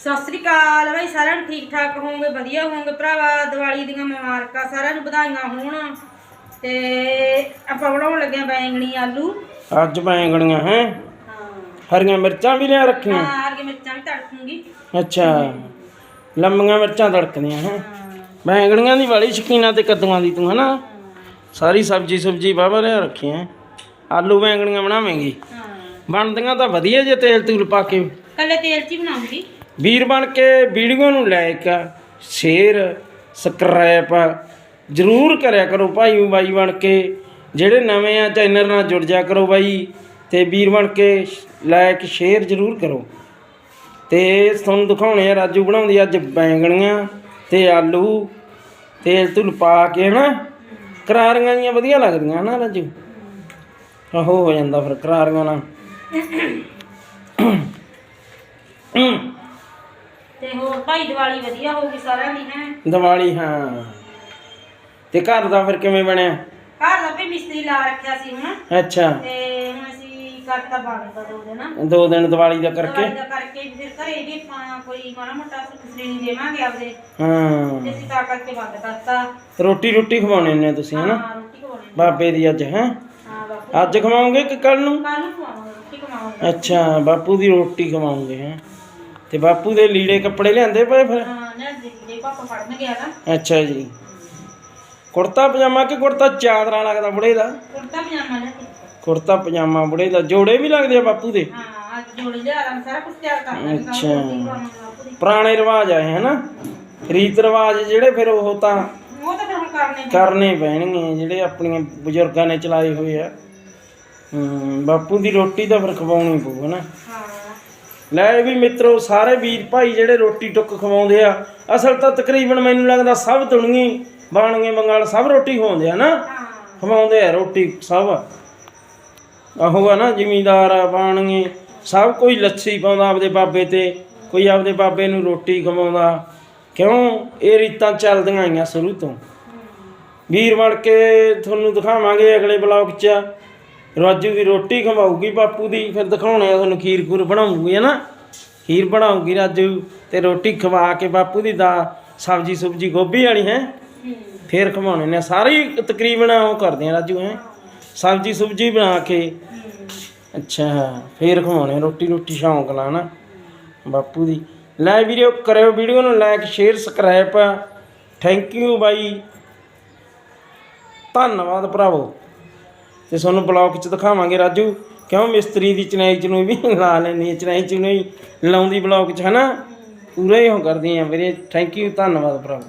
ਸਤਿ ਸ੍ਰੀ ਅਕਾਲ ਬਈ ਸਾਰਿਆਂ ਨੂੰ ਠੀਕ ਠਾਕ ਹੋਵੋਗੇ ਵਧੀਆ ਹੋਵੋਗੇ ਭਰਾਵਾ ਦੀਵਾਲੀ ਦੀਆਂ ਮੁਬਾਰਕਾਂ ਸਾਰਿਆਂ ਨੂੰ ਵਧਾਈਆਂ ਹੋਣ। ਤੇ ਆਪਾਂ ਬਣਾਉਣ ਲੱਗੇ ਆਂ ਬੈਂਗਣੀ ਆਲੂ। ਅੱਜ ਬੈਂਗਣੀਆਂ ਹੈ? ਹਾਂ। ਹਰੀਆਂ ਮਿਰਚਾਂ ਵੀ ਲਿਆ ਰੱਖੀਆਂ। ਹਾਂ ਅਰਗੇ ਮਿਰਚਾਂ ਵੀ ਤੜਕੂੰਗੀ। ਅੱਛਾ। ਲੰਮੀਆਂ ਮਿਰਚਾਂ ਤੜਕਦੀਆਂ ਹੈ? ਹਾਂ। ਬੈਂਗਣੀਆਂ ਦੀ ਵਾਲੀ ਸ਼ਕੀਨਾ ਤੇ ਕੱਦੂਆਂ ਦੀ ਤੂੰ ਹਨਾ? ਸਾਰੀ ਸਬਜੀ ਸਬਜੀ ਬਾਬਾ ਲਿਆ ਰੱਖੀਆਂ ਆਲੂ ਬੈਂਗਣੀਆਂ ਬਣਾਵੇਂਗੀ। ਹਾਂ। ਬਣਦੀਆਂ ਤਾਂ ਵਧੀਆ ਜੇ ਤੇਲ ਤੂਲ ਪਾ ਕੇ। ਕੱਲੇ ਤੇਲ 'ਚ ਹੀ ਬਣਾਉਂਗੀ। ਵੀਰ ਬਣ ਕੇ ਵੀਡੀਓ ਨੂੰ ਲਾਇਕ ਸ਼ੇਅਰ ਸਬਸਕ੍ਰਾਈਬ ਜਰੂਰ ਕਰਿਆ ਕਰੋ ਭਾਈ ਬਾਈ ਬਣ ਕੇ। ਜਿਹੜੇ ਨਵੇਂ ਆ ਚੈਨਲ ਨਾਲ ਜੁੜ ਜਾ ਕਰੋ ਬਾਈ ਤੇ ਵੀਰ ਬਣ ਕੇ ਲਾਇਕ ਸ਼ੇਅਰ ਜਰੂਰ ਕਰੋ। ਤੇ ਤੁਹਾਨੂੰ ਦਿਖਾਉਣੇ ਆ ਰਾਜੂ ਬਣਾਉਂਦੀ ਅੱਜ ਬੈਂਗਣੀਆਂ ਤੇ ਆਲੂ ਤੇਲ ਤੁਲ ਪਾ ਕੇ ਨਾ ਕਰਾਰੀਆਂ ਜੀਆਂ ਵਧੀਆ ਲੱਗਦੀਆਂ ਨਾ ਰਾਜੂ। ਆਹੋ ਹੋ ਜਾਂਦਾ ਫਿਰ ਕਰਾਰੀਆਂ ਨਾਲ ਤੇ ਹੋਰ ਭਾਈ ਦੀਵਾਲੀ ਵਧੀਆ ਹੋਊਗੀ ਸਾਰਿਆਂ ਦੀ ਹੈ? ਦੀਵਾਲੀ ਹਾਂ। ਤੇ ਘਰ ਦਾ ਫਿਰ ਕਿਵੇਂ ਬਣਿਆ? ਘਰ ਦਾ ਵੀ ਮਿਸਤਰੀ ਲਾ ਰੱਖਿਆ ਸੀ ਹੁਣ। ਅੱਛਾ। ਤੇ ਹੁਣ ਅਸੀਂ ਕਰਤਾ ਬੰਦ ਦਾ ਦੋ ਦਿਨ। ਦੋ ਦਿਨ ਦੀਵਾਲੀ ਦਾ ਕਰਕੇ? ਦਵਾਈ ਦਾ ਕਰਕੇ ਵੀ ਫਿਰ ਘਰੇ ਵੀ ਆਪਾਂ ਕੋਈ ਮਾੜਾ ਮੋਟਾ ਸ੍ਰੇਣੀ ਦੇਵਾਂਗੇ ਆਪਦੇ। ਹਾਂ। ਤੇ ਅਸੀਂ ਤਾਂ ਕਰਕੇ ਬੰਦ ਕਰਤਾ। ਰੋਟੀ ਰੋਟੀ ਖਵਾਉਣੇ ਨੇ ਤੁਸੀਂ ਹਨਾ? ਹਾਂ ਰੋਟੀ ਖਵਾਉਣੀ ਬਾਬੇ ਦੀ ਅੱਜ ਹੈ? ਹਾਂ ਬਾਪੂ ਅੱਜ ਖਵਾਉਂਗੇ ਕਿ ਕੱਲ ਨੂੰ? ਕੱਲ ਨੂੰ ਖਵਾਵਾਂਗੇ ਰੋਟੀ ਖਵਾਵਾਂਗੇ। ਅੱਛਾ ਬਾਪੂ ਦੀ ਰੋਟੀ ਖਵਾਉਂਗੇ ਹੈ? ਤੇ ਬਾਪੂ ਦੇ ਲੀੜੇ ਕੱਪੜੇ ਲਿਆਂਦੇ ਪਏ ਫਿਰ? ਹਾਂ ਨਾ ਜੇ ਪਾਪਾ ਫੜਨ ਗਿਆ ਨਾ। ਅੱਛਾ ਜੀ। ਕੁੜਤਾ ਪਜਾਮਾ ਕਿ ਕੁੜਤਾ ਚਾਦਰਾ ਲੱਗਦਾ ਬੁੜੇ ਦਾ? ਕੁੜਤਾ ਪਜਾਮਾ ਲੈ ਕੇ। ਕੁੜਤਾ ਪਜਾਮਾ ਬੁੜੇ ਦਾ। ਜੋੜੇ ਵੀ ਲੱਗਦੇ ਆ ਬਾਪੂ ਦੇ? ਹਾਂ ਅੱਜ ਜੋੜੀ ਲਿਆ ਰਾਂ ਸਾਰਾ ਕੁਝ ਤਿਆਰ ਕਰ ਲਾਂਗੇ ਅੱਛਾ। ਪੁਰਾਣੇ ਰਿਵਾਜ ਆਏ ਹਨਾ? ਰੀਤ ਰਿਵਾਜ ਜਿਹੜੇ ਫਿਰ ਉਹ ਤਾਂ ਉਹ ਤਾਂ ਫਿਰ ਹੁਣ ਕਰਨੇ। ਕਰਨੇ ਪੈਣਗੇ ਜਿਹੜੇ ਆਪਣੀਆਂ ਬਜ਼ੁਰਗਾਂ ਨੇ ਚਲਾਏ ਹੋਏ ਆ। ਬਾਪੂ ਦੀ ਰੋਟੀ ਤਾਂ ਫਿਰ ਖਵਾਉਣੀ ਪਊ ਹਨਾ? ਹਾਂ। ਲੈ ਵੀ ਮਿੱਤਰੋ ਸਾਰੇ ਵੀਰ ਭਾਈ ਜਿਹੜੇ ਰੋਟੀ ਟੁੱਕ ਖਵਾਉਂਦੇ ਆ ਅਸਲ ਤਾਂ ਤਕਰੀਬਨ ਮੈਨੂੰ ਲੱਗਦਾ ਸਭ ਤੁਣਗੀ ਬਾਣਗੇ ਬੰਗਾਲ ਸਭ ਰੋਟੀ ਖਵਾਉਂਦੇ ਆ ਨਾ? ਖਵਾਉਂਦੇ ਆ ਰੋਟੀ ਸਭ। ਆਹੋ ਆ ਨਾ ਜ਼ਿਮੀਦਾਰ ਆ ਬਾਣਗੇ ਸਭ ਕੋਈ ਲੱਛੀ ਪਾਉਂਦਾ ਆਪਦੇ ਬਾਬੇ ਤੇ ਕੋਈ ਆਪਦੇ ਬਾਬੇ ਨੂੰ ਰੋਟੀ ਖਵਾਉਂਦਾ। ਕਿਉਂ? ਇਹ ਰੀਤਾਂ ਚੱਲਦੀਆਂ ਆਈਆਂ ਸ਼ੁਰੂ ਤੋਂ। ਵੀਰ ਬਣ ਕੇ ਤੁਹਾਨੂੰ ਦਿਖਾਵਾਂਗੇ ਅਗਲੇ ਬਲੌਗ 'ਚ। ਰਾਜੂ ਦੀ ਰੋਟੀ ਖਵਾਊਗੀ ਬਾਪੂ ਦੀ, ਫਿਰ ਦਿਖਾਉਣੇ ਆ ਤੁਹਾਨੂੰ ਖੀਰ ਖੂਰ ਬਣਾਉਂਗੀ, ਹੈ ਨਾ? ਖੀਰ ਬਣਾਉਗੀ ਰਾਜੂ ਤੇ ਰੋਟੀ ਖਵਾ ਕੇ ਬਾਪੂ ਦੀ ਦਾ ਸਬਜੀ ਸੁਬਜੀ ਗੋਭੀ ਵਾਲੀ, ਹੈ? ਹੂੰ ਫੇਰ ਖਵਾਉਣੇ ਨੇ। ਸਾਰੀ ਤਕਰੀਬਨ ਉਹ ਕਰਦੇ ਆ ਰਾਜੂ, ਹੈ? ਸਬਜੀ ਸੁਬਜੀ ਬਣਾ ਕੇ। ਅੱਛਾ, ਫੇਰ ਖਵਾਉਣੇ ਰੋਟੀ ਰੋਟੀ ਸ਼ੌਂਕ ਨਾਲ, ਨਾ? ਬਾਪੂ ਦੀ। ਲੈ ਵੀਡੀਓ ਕਰਿਓ ਵੀਡੀਓ ਨੂੰ like share subscribe thank you bye. ਧੰਨਵਾਦ ਭਰਾਵੋ। ਤੇ ਤੁਹਾਨੂੰ ਬਲੌਗ 'ਚ ਦਿਖਾਵਾਂਗੇ ਰਾਜੂ। ਕਿਉਂ ਮਿਸਤਰੀ ਦੀ ਚਨਾਈ ਚਨੂਈ ਵੀ ਲਾ ਲੈਣੀ ਚਨਾਈ ਚ ਨੂੰ ਲਾਉਂਦੀ ਬਲੌਗ 'ਚ, ਹਨਾ? ਪੂਰਾ ਹੀ ਉਹ ਕਰਦੀ ਆ ਵੀਰੇ। ਥੈਂਕ ਯੂ ਧੰਨਵਾਦ ਭਰਾਵੋ